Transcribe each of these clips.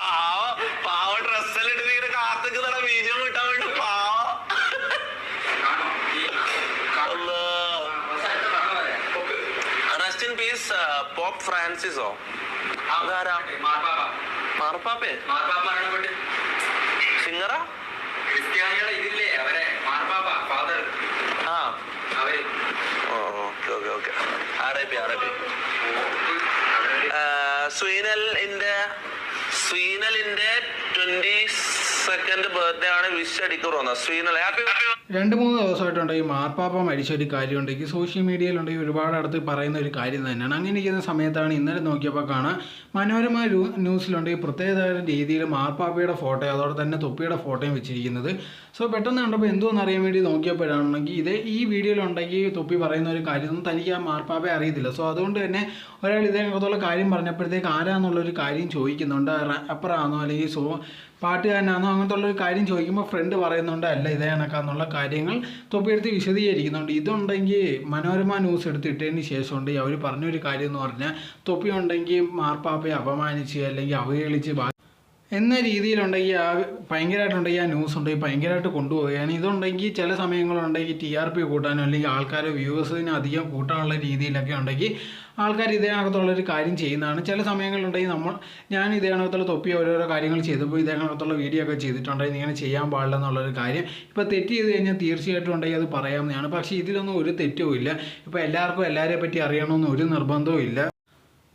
പാവ. ഡ്രസ്സെല്ലാം ഇട്ട് ഇങ്ങനെ കാത്തുക്കുന്നട ബീജം കിട്ടാൻ വേണ്ടി പാവ. Rest in peace pope Francisco അതാരാ മാർപ്പാപ്പേ. സിംഗറാ? ക്രിസ്ത്യാനികളെ ഇതില്ലേ അവരെ മാർപ്പാപ്പ ഫാദർ ആ അവർ ഓക്കെ ഓക്കെ ഓക്കെ അറേബ്യ അവരെ സ്വീനലിന്റെ സ്വീനലിന്റെ ട്വന്റി സെക്കൻഡ് ബർത്ത്ഡേ ആണ് വിഷ് അടിക്കുറോന്ന സ്വീനൽ ഹാപ്പി രണ്ട് മൂന്ന് ദിവസമായിട്ടുണ്ടെങ്കിൽ മാർപ്പാപ്പ മരിച്ച ഒരു കാര്യമുണ്ടെങ്കിൽ സോഷ്യൽ മീഡിയയിലുണ്ടെങ്കിൽ ഒരുപാട് അടുത്ത് പറയുന്ന ഒരു കാര്യം തന്നെയാണ്. അങ്ങനെ ഇരിക്കുന്ന സമയത്താണ് ഇന്നലെ നോക്കിയപ്പോൾ കാണാം മനോരമ ന്യൂ- ന്യൂസിലുണ്ടെങ്കിൽ പ്രത്യേക രീതിയിൽ മാർപ്പാപ്പയുടെ ഫോട്ടോ അതോടെ തന്നെ തൊപ്പിയുടെ ഫോട്ടോയും വെച്ചിരിക്കുന്നത്. സോ പെട്ടെന്ന് കണ്ടപ്പോൾ എന്തോന്ന് അറിയാൻ വേണ്ടി നോക്കിയപ്പോഴാണെങ്കിൽ ഇത് ഈ വീഡിയോയിലുണ്ടെങ്കിൽ തൊപ്പി പറയുന്ന ഒരു കാര്യമൊന്നും തനിക്ക് ആ മാർപ്പാപ്പയെ അറിയത്തില്ല. സോ അതുകൊണ്ട് തന്നെ ഒരാൾ ഇതിനകത്തുള്ള കാര്യം പറഞ്ഞപ്പോഴത്തേക്ക് ആരാന്നുള്ളൊരു കാര്യം ചോദിക്കുന്നുണ്ട്. അപ്പറാണോ അല്ലെങ്കിൽ സോ പാട്ടുകാരനാണോ അങ്ങനത്തെ ഉള്ളൊരു കാര്യം ചോദിക്കുമ്പോൾ ഫ്രണ്ട് പറയുന്നുണ്ട് അല്ല ഇതേ കണക്കാന്നുള്ള കാര്യങ്ങൾ തൊപ്പിയെടുത്ത് വിശദീകരിക്കുന്നുണ്ട്. ഇതുണ്ടെങ്കിൽ മനോരമ ന്യൂസ് എടുത്തിട്ടതിന് ശേഷം ഉണ്ട് അവർ പറഞ്ഞൊരു കാര്യം എന്ന് പറഞ്ഞാൽ തൊപ്പി ഉണ്ടെങ്കിൽ മാർപ്പാപ്പയെ അപമാനിച്ച് അല്ലെങ്കിൽ അവഹേളിച്ച് എന്ന രീതിയിലുണ്ടെങ്കിൽ ആ ഭയങ്കരമായിട്ടുണ്ടെങ്കിൽ ആ ന്യൂസ് ഉണ്ടെങ്കിൽ ഭയങ്കരമായിട്ട് കൊണ്ടുപോവുകയാണ് ഇതുണ്ടെങ്കിൽ ചില സമയങ്ങളുണ്ടെങ്കിൽ ടി ആർ പി കൂട്ടാനോ അല്ലെങ്കിൽ ആൾക്കാർ വ്യൂവേഴ്സിന് അധികം കൂട്ടാനുള്ള രീതിയിലൊക്കെ ഉണ്ടെങ്കിൽ ആൾക്കാർ ഇതിനകത്തുള്ളൊരു കാര്യം ചെയ്യുന്നതാണ്. ചില സമയങ്ങളുണ്ടെങ്കിൽ നമ്മൾ ഞാൻ ഇതിനകത്തുള്ള തൊപ്പി ഓരോരോ കാര്യങ്ങൾ ചെയ്തപ്പോൾ ഇതിനകത്തുള്ള വീഡിയോ ഒക്കെ ചെയ്തിട്ടുണ്ടെങ്കിൽ ഇങ്ങനെ ചെയ്യാൻ പാടില്ല എന്നുള്ളൊരു കാര്യം ഇപ്പോൾ തെറ്റ് ചെയ്ത് കഴിഞ്ഞാൽ തീർച്ചയായിട്ടും ഉണ്ടെങ്കിൽ അത് പറയാവുന്നതാണ്. പക്ഷേ ഇതിലൊന്നും ഒരു തെറ്റുമില്ല ഇപ്പോൾ എല്ലാവർക്കും എല്ലാവരെ പറ്റി അറിയണമെന്ന് ഒരു നിർബന്ധവും ഇല്ല.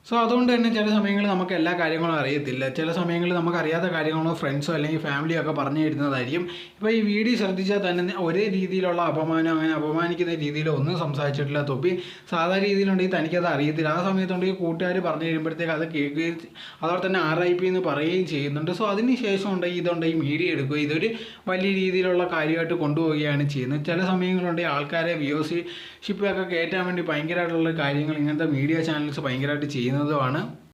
സോ അതുകൊണ്ട് തന്നെ ചില സമയങ്ങളിൽ നമുക്ക് എല്ലാ കാര്യങ്ങളും അറിയത്തില്ല. ചില സമയങ്ങളിൽ നമുക്ക് അറിയാത്ത കാര്യങ്ങളോ ഫ്രണ്ട്സോ അല്ലെങ്കിൽ ഫാമിലിയോ ഒക്കെ പറഞ്ഞു തരുന്നതായിരിക്കും. ഇപ്പോൾ ഈ വീഡിയോ ശ്രദ്ധിച്ചാൽ തന്നെ ഒരേ രീതിയിലുള്ള അപമാനം അങ്ങനെ അപമാനിക്കുന്ന രീതിയിൽ ഒന്നും സംസാരിച്ചിട്ടില്ല തൊപ്പി. സാധാരണ രീതിയിലുണ്ടെങ്കിൽ തനിക്കത് അറിയത്തില്ല. ആ സമയത്തുണ്ടെങ്കിൽ കൂട്ടുകാർ പറഞ്ഞു കഴിയുമ്പോഴത്തേക്ക് അത് കേൾക്കുകയും അതോടെ തന്നെ ആർ ഐ പി എന്ന് പറയുകയും ചെയ്യുന്നുണ്ട്. സോ അതിന് ശേഷം ഉണ്ടെങ്കിൽ ഇതുണ്ടെങ്കിൽ മീഡിയ എടുക്കുക. ഇതൊരു വലിയ രീതിയിലുള്ള കാര്യമായിട്ട് കൊണ്ടുപോവുകയാണ് ചെയ്യുന്നത്. ചില സമയങ്ങളുണ്ടെങ്കിൽ ആൾക്കാരെ വ്യൂസിഷിപ്പൊക്കെ കയറ്റാൻ വേണ്ടി ഭയങ്കരമായിട്ടുള്ള കാര്യങ്ങൾ ഇങ്ങനത്തെ മീഡിയ ചാനൽസ് ഭയങ്കരമായിട്ട് ചെയ്യുന്നതുമാണ്